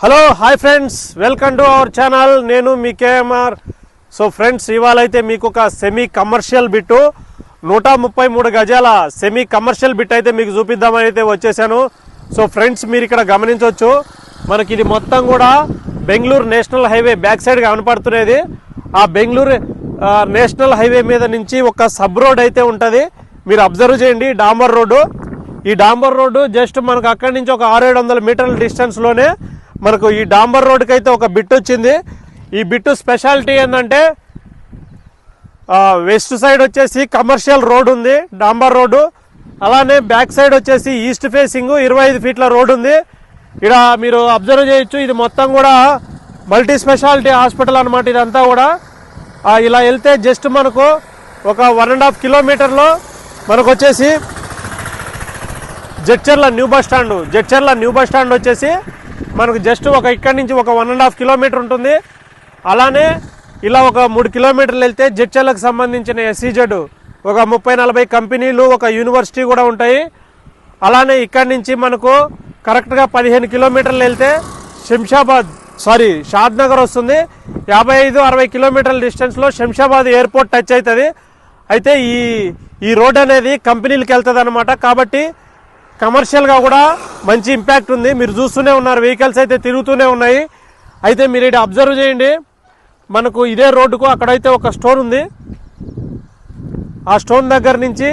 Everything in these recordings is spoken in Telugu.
Hello hi friends welcome to our channel నేను మీ కేఎంఆర్ సో ఫ్రెండ్స్ ఇవాళ అయితే మీకు ఒక సెమీ కమర్షియల్ బిట్టు నూట ముప్పై మూడు గజాల సెమీ కమర్షియల్ బిట్ అయితే మీకు చూపిద్దామని అయితే వచ్చేసాను. సో ఫ్రెండ్స్ మీరు ఇక్కడ గమనించవచ్చు మనకి ఇది మొత్తం కూడా Bengaluru national highway back side కనపడుతున్నది. ఆ బెంగళూరు నేషనల్ హైవే మీద నుంచి ఒక సబ్ రోడ్ అయితే ఉంటుంది. మీరు అబ్జర్వ్ చేయండి డాంబర్ రోడ్డు. ఈ డాంబర్ రోడ్డు జస్ట్ మనకు అక్కడి నుంచి ఒక ఆరు ఏడు వందల మీటర్ల డిస్టెన్స్లోనే మనకు ఈ డాంబర్ రోడ్కి అయితే ఒక బిట్ వచ్చింది. ఈ బిట్టు స్పెషాలిటీ ఏంటంటే వెస్ట్ సైడ్ వచ్చేసి కమర్షియల్ రోడ్ ఉంది డాంబర్ రోడ్డు. అలానే బ్యాక్ సైడ్ వచ్చేసి ఈస్ట్ ఫేసింగ్ ఇరవై ఐదు ఫీట్ల రోడ్ ఉంది. ఇక్కడ మీరు అబ్జర్వ్ చేయొచ్చు ఇది మొత్తం కూడా మల్టీ స్పెషాలిటీ హాస్పిటల్ అనమాట ఇదంతా కూడా. ఇలా వెళ్తే జస్ట్ మనకు ఒక వన్ అండ్ హాఫ్ కిలోమీటర్లో మనకు వచ్చేసి Jadcherla new bus stand Jadcherla new bus stand వచ్చేసి మనకు జస్ట్ ఒక ఇక్కడ నుంచి ఒక వన్ అండ్ హాఫ్ కిలోమీటర్ ఉంటుంది. అలానే ఇలా ఒక మూడు కిలోమీటర్లు వెళ్తే జడ్చర్లకు సంబంధించిన ఎస్సీజెడ్ ఒక ముప్పై నలభై కంపెనీలు ఒక యూనివర్సిటీ కూడా ఉంటాయి. అలానే ఇక్కడి నుంచి మనకు కరెక్ట్గా పదిహేను కిలోమీటర్లు వెళ్తే శంషాబాద్ సారీ షాద్ నగర్ వస్తుంది. యాభై ఐదు అరవై కిలోమీటర్ల డిస్టెన్స్లో శంషాబాద్ ఎయిర్పోర్ట్ టచ్ అవుతుంది. అయితే ఈ ఈ రోడ్ అనేది కంపెనీలకు వెళ్తుంది అనమాట కాబట్టి కమర్షియల్గా కూడా మంచి ఇంపాక్ట్ ఉంది. మీరు చూస్తూనే ఉన్నారు. వెహికల్స్ అయితే తిరుగుతూనే ఉన్నాయి. అయితే మీరు ఇక్కడ అబ్జర్వ్ చేయండి. మనకు ఇదే రోడ్డుకు అక్కడైతే ఒక స్టోన్ ఉంది. ఆ స్టోన్ దగ్గర నుంచి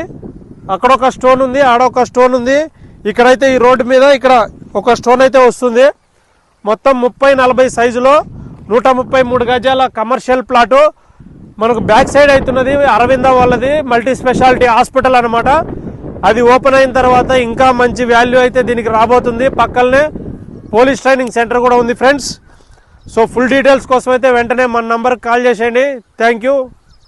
అక్కడ ఒక స్టోన్ ఉంది ఆడ ఒక స్టోన్ ఉంది. ఇక్కడైతే ఈ రోడ్డు మీద ఇక్కడ ఒక స్టోన్ అయితే వస్తుంది. మొత్తం ముప్పై నలభై సైజులో నూట ముప్పై మూడు గజాల కమర్షియల్ ప్లాటు మనకు బ్యాక్ సైడ్ అవుతున్నది అరవింద వాళ్ళది మల్టీ స్పెషాలిటీ హాస్పిటల్ అనమాట అది ఓపెన్ అయిన తర్వాత ఇంకా మంచి వాల్యూ అయితే దీనికి రాబోతుంది. పక్కనే పోలీస్ ట్రైనింగ్ సెంటర్ కూడా ఉంది ఫ్రెండ్స్ సో ఫుల్ డీటెయిల్స్ కోసం అయితే వెంటనే మన నంబర్కి కాల్ చేసేయండి. Thank you